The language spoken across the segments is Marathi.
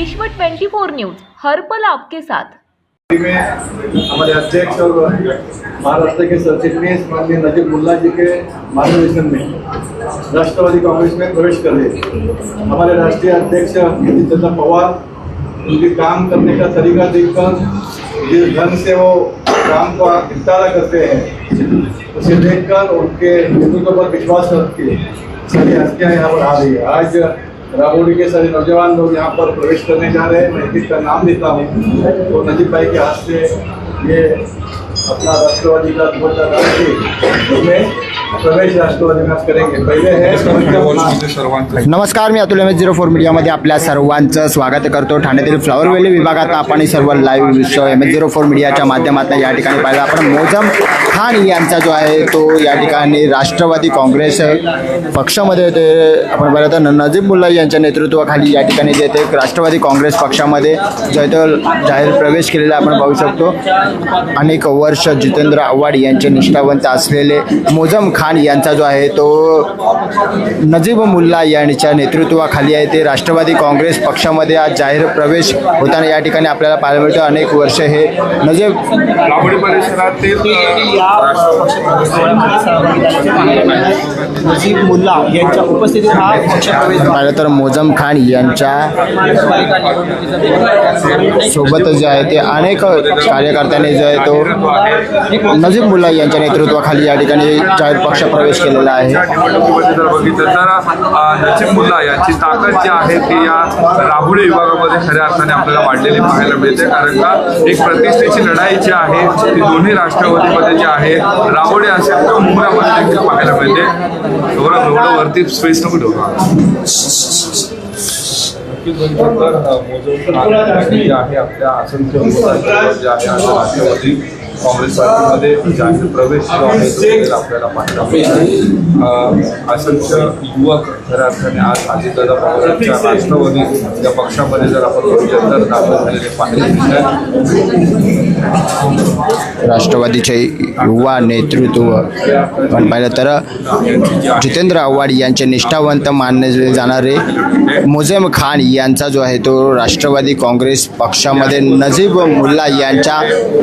विश्व 24 न्यूज़, हर्पल आपके साथ। हमारे अध्यक्ष और महाराष्ट्र के सचिव माननीय नजीब मुल्ला जी के मार्गदर्शन में राष्ट्रवादी कांग्रेस में प्रवेश कर रहे हमारे राष्ट्रीय अध्यक्ष नितिन चंद्र पवार, उनके काम करने का तरीका देखकर जिस ढंग से वो काम को निपटारा करते हैं, उसे देखकर उनके नेतृत्व पर विश्वास रख के सारी हस्तियाँ यहाँ पर आ रही है। आज रामोडी के सारे नौजवान लोग यहाँ पर प्रवेश करने जा रहे हैं। मैं किसका नाम देता हूँ। तो नजीब भाई के हाथ से ये अपना राष्ट्रवादी का ध्वज लगा के उसमें प्रवेश राष्ट्रवादी में आप करेंगे। पहले है संरक्षण नमस्कार मी अतुल एम झिरो फोर मीडियामध्ये आपल्या सर्वांचं स्वागत करतो. ठाण्यातील फ्लॉवर व्हॅली विभागात आपण सर्व लाईव्ह विश्व एम एच झिरो फोर मीडियाच्या माध्यमातून या ठिकाणी पाहिलं. आपण मोजम खान यांचा जो आहे तो या ठिकाणी राष्ट्रवादी काँग्रेस पक्षामध्ये होते आपण पाहिलं तर नजीब मुल्ला यांच्या नेतृत्वाखाली या ठिकाणी जे ते राष्ट्रवादी काँग्रेस पक्षामध्ये जो आहे तो जाहीर प्रवेश केलेला आपण पाहू शकतो. अनेक वर्ष जितेंद्र आव्हाड यांचे निष्ठावंत असलेले मोजम खान यांचा जो आहे तो नजीब मुल्ला यांच्या नेतृत्वाखाली आहे. ते राष्ट्रवादी काँग्रेस पक्षामध्ये आज जाहीर प्रवेश होताना या ठिकाणी आपल्याला पाहायला मिळतं अनेक वर्ष हे नजीब लांबडी परिसरातील नजीब मुल्ला यांच्या उपस्थितीत हा पक्षप्रवेश पाहिलं तर मोजम खान यांच्या सोबत जे आहे ते अनेक कार्यकर्त्यांनी जो आहे तो नजीब मुल्ला यांच्या नेतृत्वाखाली या ठिकाणी जाहीर पक्ष प्रवेश केलेला आहे. निवडणुकीमध्ये जर बघितलं तर नजीब मुल्ला यांची ताकद जी आहे ती या राहुडी विभागामध्ये खऱ्या अर्थाने आपल्याला वाढलेली पाहायला मिळते. कारण का? एक प्रतिष्ठेची लढाई जी आहे ती दोन्ही राष्ट्रवादीमध्ये जी आहे राहुडी असेल किंवा मुंबईमध्ये देखील पाहायला मिळते. एवढं एवढं वरती स्पेस नको ठेवू. नक्कीच बघितलं तर अ, मोजम खान जे आहे आपल्या असंख्य जे आहे आज राष्ट्रवादी काँग्रेस पार्टीमध्ये जाहीर प्रवेश जो आहे तो आपल्याला पाहायला मिळतो. असंख्य युवक खऱ्या अर्थाने आज अजितदादा पवारांच्या राष्ट्रवादी या पक्षामध्ये जर आपण बघितलं तर दाखल झालेले पाहायला मिळतात राष्ट्रवादीचे युवा नेतृत्व आपण पाहिलं तर जितेंद्र आव्हाड यांचे निष्ठावंत मानले जाणारे मोजेम खान यांचा जो आहे तो राष्ट्रवादी काँग्रेस पक्षामध्ये नजीब मुल्ला यांच्या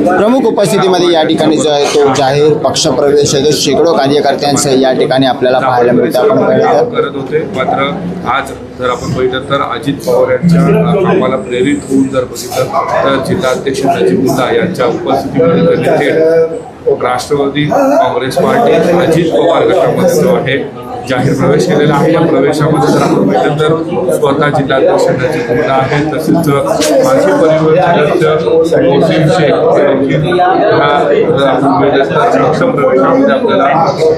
प्रमुख उपस्थितीमध्ये या ठिकाणी जो आहे तो जाहीर पक्षप्रवेश आहे तो शेकडो कार्यकर्त्यांसह या ठिकाणी आपल्याला पाहायला मिळतं. आपण पाहिलं तर करत होते मात्र आज जर आपण बघितलं तर अजित पवार यांच्या कामाला प्रेरित होऊन जर बघितलं तर जिल्हाध्यक्ष नजीबुल्ला यांच्या उपस्थितीमध्ये त्यांनी थेट राष्ट्रवादी काँग्रेस पार्टी अजित पवार गटामध्ये जो आहे जाहीर प्रवेश केलेला आहे. या प्रवेशामध्ये जर आपण बघितलं तर स्वतः जिल्हाध्यक्ष नजीबुल्ला आहे. तसेच शेख हे देखील आपण तर सक्षम प्रवेशामध्ये आपल्याला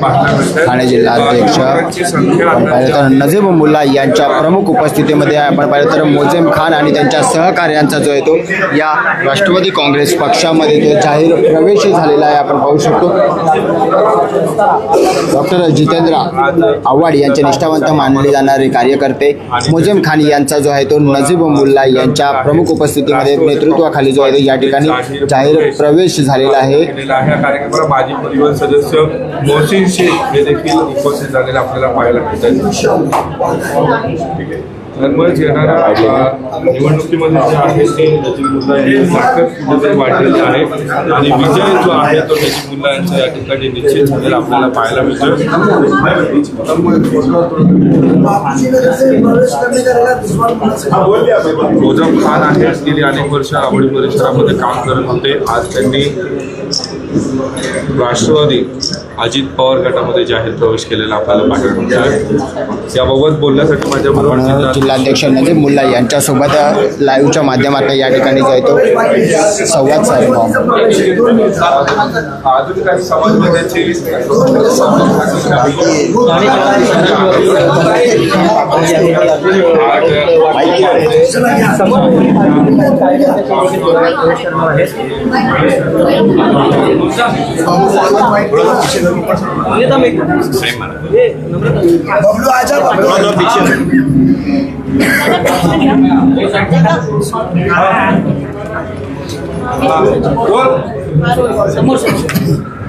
पाहायला मिळतात. ठाणे जिल्हाध्यक्ष आपण पाहिलं तर नजीब मुल्ला यांच्या प्रमुख उपस्थितीमध्ये आपण पाहिलं तर मोजेम खान आणि त्यांच्या सहकार्यांचा जो आहे तो या राष्ट्रवादी काँग्रेस पक्षामध्ये तो जाहीर प्रवेश झालेला आहे आपण पाहू शकतो. डॉक्टर जितेंद्र आव्हाड यांचे निष्ठावंत मानले जाणारे कार्यकर्ते मोजेम खान यांचा जो आहे तो नजीब मुल्ला यांच्या प्रमुख उपस्थितीमध्ये नेतृत्वाखाली जो आहे या ठिकाणी जाहीर प्रवेश झालेला आहे. माजी परिवहन सदस्य मोहसिन शेख हे देखील उपस्थित झालेले आपल्याला पाहायला मिळतात. आहे. त्यामुळेच येणाऱ्या निवडणुकीमध्ये जे आहे ते नजीब मुल्ला यांची ताकद कुठेतरी वाढलेली आहे. आणि विजय जो आहे तो नजीब मुल्ला यांचा या ठिकाणी निश्चित झालेला आपल्याला पाहायला मिळतो गोजम खान आहे गेली अनेक वर्ष राबडी परिसरामध्ये काम करत होते. आज त्यांनी राष्ट्रवादी अजित पवार गटामध्ये जाहीर प्रवेश केलेला आपल्याला पाहायला मिळतोय. याबाबत बोलण्यासाठी जिल्हा- जिल्हाध्यक्ष नजीब मुल्ला यांच्यासोबत लाईव्हच्या माध्यमातून या ठिकाणी जो आहे तो संवाद साधला. अजून काही समाजवाद्यांची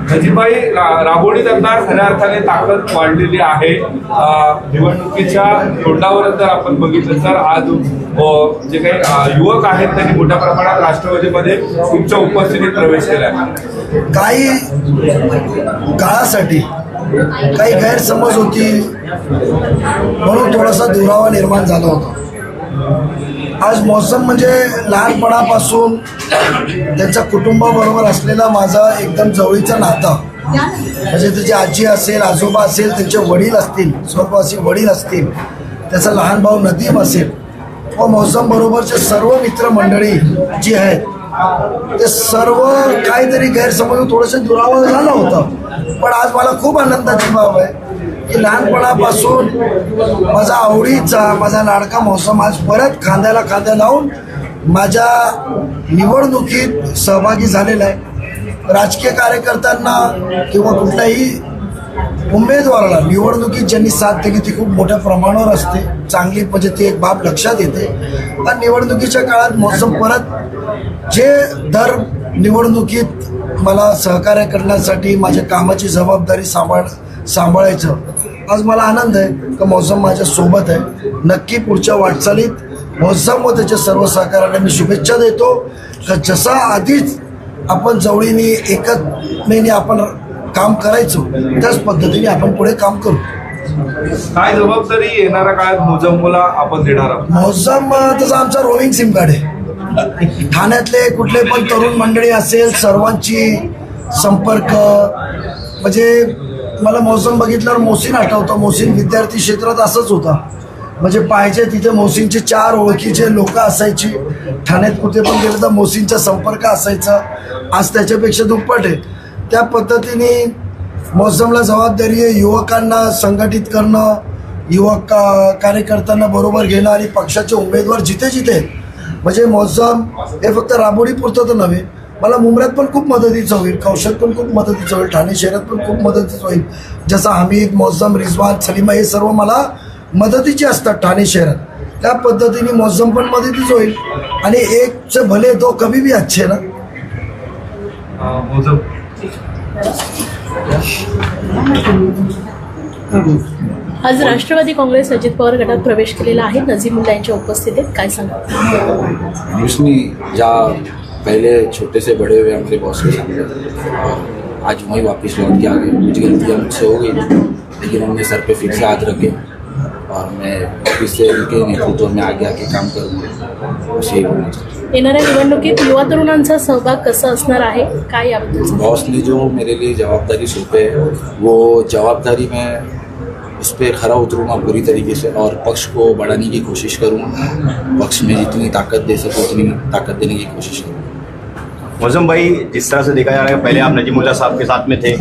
नजीबाई रा- राबवणीत खऱ्या अर्थाने ताकद वाढलेली आहे. निवडणुकीच्या तोंडावर जर आपण बघितलं तर आज जे काही युवक आहेत त्यांनी मोठ्या प्रमाणात राष्ट्रवादीमध्ये तुमच्या उपस्थितीत प्रवेश केला आहे काही काळासाठी काही गैरसमज होती म्हणून थोडासा दुरावा निर्माण झाला होता. आज मौसम म्हणजे लहानपणापासून त्यांच्या कुटुंबाबरोबर असलेला माझा एकदम जवळीचा नाता. म्हणजे त्याची आजी असेल आजोबा असेल त्यांचे वडील असतील स्वर्गवासी वडील असतील त्याचा लहान भाऊ नदीम असेल. व मौसम बरोबरचे सर्व मित्रमंडळी जी आहेत ते सर्व काहीतरी गैरसमज थोडंसं दुरावा झालं होतं. पण आज मला खूप आनंदाची बाब आहे की लहानपणापासून माझा आवडीचा माझा लाडका मौसम आज परत खांद्याला खांद्या लावून माझ्या निवडणुकीत सहभागी झालेला आहे. राजकीय कार्यकर्त्यांना किंवा कुठल्याही उमेदवाराला निवडणुकीत ज्यांनी साथ दिली ती खूप मोठ्या प्रमाणावर असते. चांगली म्हणजे ती एक बाब लक्षात येते. आणि निवडणुकीच्या काळात मौसम परत जे दर निवडणुकीत मला सहकार्य करण्यासाठी माझ्या कामाची जबाबदारी सांभाळ सांभाळायचं आज मला आनंद आहे का मौसम माझ्या सोबत आहे. नक्की पुढच्या वाटचालीत मौसम व त्याच्या सर्व सहकार्याला मी शुभेच्छा देतो. का जसा आधीच आपण जवळीने एकत्मेने आपण काम करायचो त्याच पद्धतीने आपण पुढे काम करू. काय जबाबदारी येणाऱ्या काळात मुजम्मूला आपण देणार आहोत? अं, तसं आमचा रोविंग सिम कार्ड आहे. ठाण्यातले कुठले पण तरुण मंडळी असेल सर्वांची संपर्क म्हणजे मला मौसम बघितल्यावर मोसीन आठवतं. मोसीन विद्यार्थी क्षेत्रात असंच होता. म्हणजे पाहिजे तिथे मोसीनचे चार ओळखीचे लोक असायची. ठाण्यात कुठे पण गेलं तर मोसीनचा संपर्क असायचा. आज त्याच्यापेक्षा दुप्पट आहे. त्या पद्धतीने मौसमला जबाबदारी आहे. युवकांना संघटित करणं युवक का- कार्यकर्त्यांना बरोबर घेणं आणि पक्षाचे उमेदवार जिथे जिथे आहेत. म्हणजे मौसम हे फक्त राबोडी पुरतं तर नव्हे मला मुंबईत पण खूप मदतीचं होईल कौशल पण खूप मदतीचं होईल ठाणे शहरात पण खूप मदतीचं होईल. जसं हमीद मौसम रिजवान सलीमा हे सर्व मला मदतीचे असतात ठाणे शहरात. त्या पद्धतीने मौसम पण मदतीच होईल. आणि एकचे भले दो कभी भी अच्छे ना. अ, आज राष्ट्रवादी काँग्रेस अजित पवार गटात प्रवेश केलेला आहे. नजीमुल्ला यांच्या उपस्थितीत काय सांगा? ज्या नहीं पहले छोटे से बड़े हुए हमारे बॉस के सामने और आज वहीं वापस लौट के आ गए कुछ गलतियाँ मुझसे हो गई लेकिन हमने सर पे फिर से हाथ रखे और मैं वापिस से उनके नेतृत्व में आगे आके काम। येणाऱ्या निवडणुकीत युवा तरुणांचा सहभाग कसा असणार आहे काय याबद्दल? बॉस ने जो मेरे लिए जवाबदारी सौंपे है वो जवाबदारी में उस पर खरा उतरूँगा पूरी तरीके से और पक्ष को बढ़ाने की कोशिश करूँगा पक्ष में जितनी ताकत दे सकूँ उतनी ताकत देने की कोशिश करूँगा मौसम भाई जिस तरह से देखा जा रहा है पहले आप नजीमुल्ला साहब के साथ में थे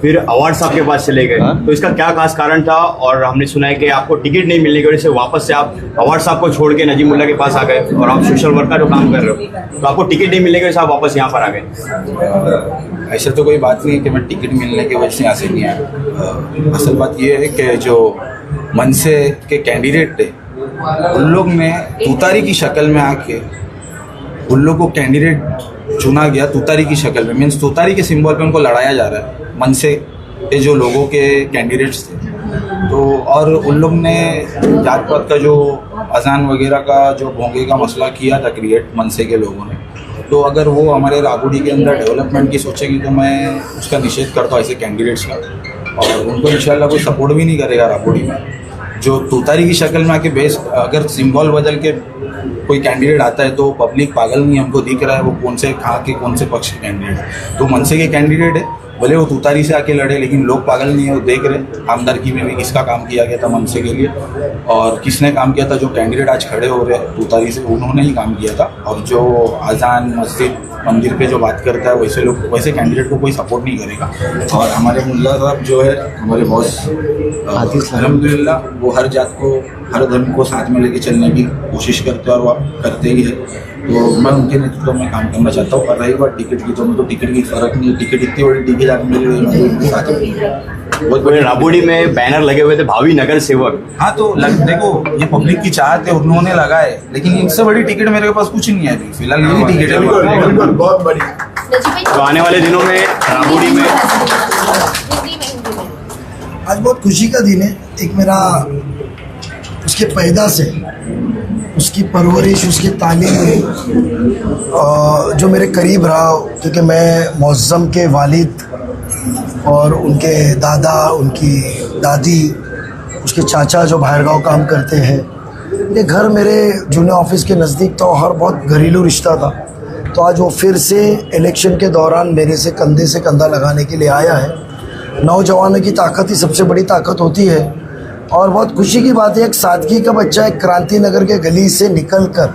फिर अवार्ड साहब के पास चले गए। तो इसका क्या खास कारण था? और हमने सुना है कि आपको टिकट नहीं मिलने की वजह से वापस से आप अवार्ड साहब को छोड़ के नजीमुल्ला के पास आ गए और आप सोशल वर्क का जो काम कर रहे हो। तो आपको टिकट नहीं मिलने की वजह से आप वापस यहाँ पर आ गए। ऐसा तो कोई बात नहीं है कि मैं टिकट मिलने की वजह से यहाँ से नहीं आया। असल बात ये है कि जो मनसे के कैंडिडेट थे उन लोग ने तुतारी की शक्ल में आके उन लोग को कैंडिडेट चुना गया तुतारी की शक्ल में। मीन्स तुतारी के सिंबल पे उनको लड़ाया जा रहा है मनसे के जो लोगों के कैंडिडेट्स थे। तो और उन लोग ने जात पात का जो अजान वगैरह का जो भोंगे का मसला किया था क्रिएट मनसे के लोगों ने तो अगर वो हमारे राबुड़ी के अंदर डेवलपमेंट की सोचेगी तो मैं उसका निषेध करता हूँ ऐसे कैंडिडेट्स का। और उनको इंशाल्लाह कोई सपोर्ट भी नहीं करेगा राबुड़ी में। जो तुतारी की शक्ल में आके बेस अगर सिंबल बदल के कोई कैंडिडेट आता है तो पब्लिक पागल नहीं हमको दिख रहा है वो कौन से खा के कौन से पक्ष के कैंडिडेट है। तो मनसे के कैंडिडेट है। भले वो तुतारी से आके लड़े लेकिन लोग पागल नहीं है वो देख रहे आमदारकी में भी किसका काम किया गया था मनसे के लिए? और किसने काम किया था? जो कैंडिडेट आज खड़े हो रहे हैं तुतारी से उन्होंने ही काम किया था। और जो अजान मस्जिद मंदिर पे जो बात करता है वैसे लोग वैसे कैंडिडेट को कोई सपोर्ट नहीं करेगा। और हमारे मुल्ला साहब जो है हमारे बॉस अलहमदिल्ला वो हर जात को हर धर्म को साथ में लेके चलने की कोशिश करते हैं और वो करते ही है। तो मैं उनके नेतृत्व में काम करना चाहता हूँ। और रही बात टिकट की तो मैं तो टिकट की फ़र्क नहीं है। टिकट इतनी बड़ी टिकट आज मेरे लिए मैं उनके साथ ही। हूँ। बहुत पूरे राबोडी में बैनर लगे हुए थे भावी नगर सेवक। हाँ तो लग, देखो ये पब्लिक की चाहत है उन्होंने लगाए लेकिन इनसे बड़ी टिकट मेरे पास कुछ नहीं है फ़िलहाल यही टिकट है मेरे पास। बिल्कुल बहुत बढ़िया तो आने वाले दिनों में राबोडी में आज बहुत खुशी का दिन है। एक मेरा उसके पैदा से उसकी परवरिश, उसकी तालीम जो मेरे करीब रहा, क्योंकि मैं मौज़म के वालिद और उनके दादा, उनकी दादी, उसके चाचा जो बाहर गाँव काम करते हैं, ये घर मेरे जूनियर ऑफ़िस के नज़दीक था और बहुत घरेलू रिश्ता था। तो आज वो फिर से इलेक्शन के दौरान मेरे से कंधे से कंधा लगाने के लिए आया है। नौजवानों की ताकत ही सबसे बड़ी ताकत होती है। और बहुत खुशी की बात है, एक सादगी का बच्चा एक क्रांति नगर के गली से निकल कर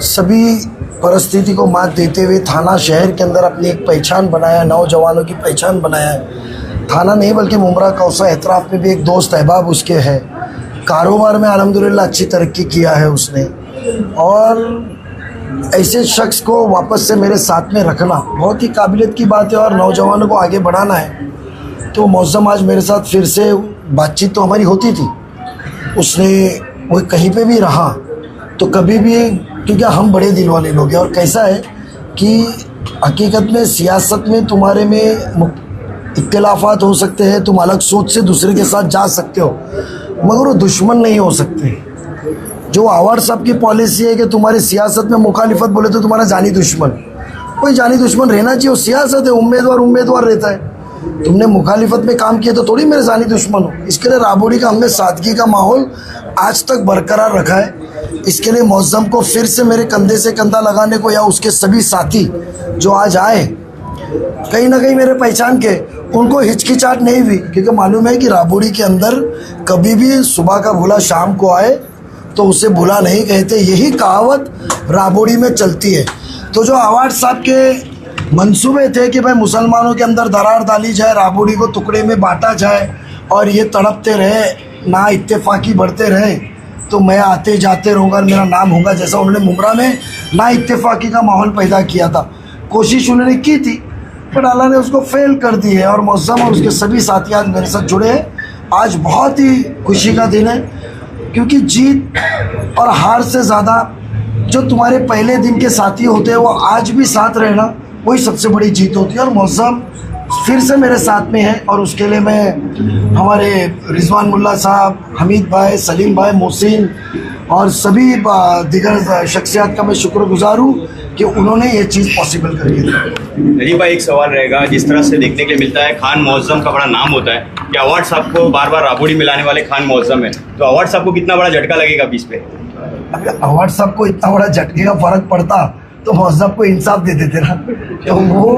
सभी परिस्थिति को मात देते हुए थाना शहर के अंदर अपनी एक पहचान बनाया, नौजवानों की पहचान बनाया। है थाना नहीं, बल्कि मुमरा कौसा एतराफ़ में भी एक दोस्त अहबाब उसके है। कारोबार में अलहमदिल्ला अच्छी तरक्की किया है उसने। और ऐसे शख्स को वापस से मेरे साथ में रखना बहुत ही काबिलियत की बात है और नौजवानों को आगे बढ़ाना है। तो मौसम आज मेरे साथ फिर से बातचीत तो हमारी होती थी। उसने, वो कहीं पे भी रहा तो कभी भी, क्योंकि हम बड़े दिल वाले लोग हैं, और कैसा है कि हकीकत में, सियासत में तुम्हारे में इख्तिलाफात हो सकते हैं, तुम अलग सोच से दूसरे के साथ जा सकते हो, मगर वो दुश्मन नहीं हो सकते। जो आवार साहब की पॉलिसी है कि तुम्हारी सियासत में मुखालिफत बोले तो तुम्हारा जानी दुश्मन। कोई जानी दुश्मन रहना चाहिए, वो सियासत है, उम्मीदवार उम्मीदवार रहता है। तुमने मुखालिफत में काम किया तो थोड़ी मेरे जानी दुश्मन हो। इसके लिए राबोड़ी का हमने सादगी का माहौल आज तक बरकरार रखा है। इसके लिए मौज़म को फिर से मेरे कंधे से कंधा लगाने को या उसके सभी साथी जो आज आए, कहीं ना कहीं मेरे पहचान के, उनको हिचकिचाहट नहीं हुई। क्योंकि मालूम है कि राबोड़ी के अंदर कभी भी सुबह का भूला शाम को आए तो उसे भूला नहीं कहते यही कहावत राबोड़ी में चलती है। तो जो आवाज़ साहब के मंसूबे थे कि भाई मुसलमानों के अंदर दरार डाली जाए, राबोड़ी को टुकड़े में बांटा जाए और ये तड़पते रहे, ना इत्तेफाकी बढ़ते रहे तो मैं आते जाते रहूँगा मेरा नाम होगा जैसा उन्होंने मुमरा में ना इत्तेफाकी का माहौल पैदा किया था। कोशिश उन्होंने की थी, पर अल्लाह ने उसको फेल कर दी है और मौसम और उसके सभी साथी आज मेरे साथ जुड़े हैं। आज बहुत ही खुशी का दिन है, क्योंकि जीत और हार से ज़्यादा जो तुम्हारे पहले दिन के साथी होते हैं, वो आज भी साथ रहना वही सबसे बड़ी जीत होती है और मौसम फिर से मेरे साथ में है और उसके लिए मैं हमारे रिजवान मुल्ला साहब हमीद भाई सलीम भाई मोहसिन और सभी दिगर शख्सियात का मैं शुक्रगुजार हूँ कि उन्होंने ये चीज़ पॉसिबल करके दी नजीब भाई एक सवाल रहेगा। जिस तरह से देखने के लिए मिलता है खान मौजम का बड़ा नाम होता है। कि अवार्ड साहब को बार बार राबोड़ी मिलाने वाले खान मौजम है? तो अवार्ड साहब को कितना बड़ा झटका लगेगा बीच पे? अगर अवार्ड साहब को इतना बड़ा झटके का फ़र्क पड़ता। तो मौजब को इंसाफ दे देते ना तो वो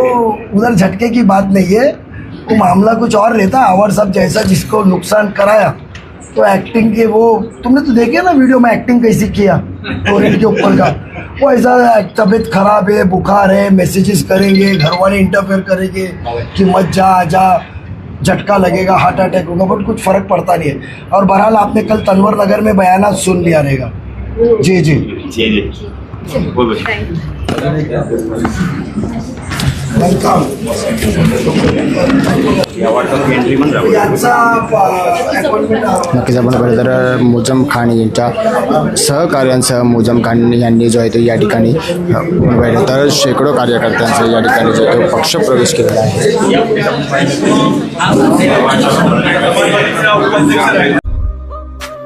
उधर झटके की बात नहीं है। वो मामला कुछ और रहता अवार्ड साहब जैसा जिसको नुकसान कराया। तो एक्टिंग के वो, तुमने तो देखे ना वीडियो में एक्टिंग कैसी किया टोरेंट के ऊपर का? वो ऐसा तबीयत खराब है, बुखार है मैसेजेस करेंगे, घर वाले इंटरफेयर करेंगे कि मत जा आ जा, झटका लगेगा हार्ट अटैक होगा बट कुछ फ़र्क पड़ता नहीं है। और बहरहाल आपने कल तनवर नगर में बयाना सुन लिया रहेगा। जी जी। जी जी। नक्कीच आपण पाहिलं तर मोजम खान यांच्या सहकार्यांसह मोजम खान यांनी जो आहे तो या ठिकाणी पाहिलं तर शेकडो कार्यकर्त्यांचा या ठिकाणी जो आहे तो पक्षप्रवेश केलेला आहे.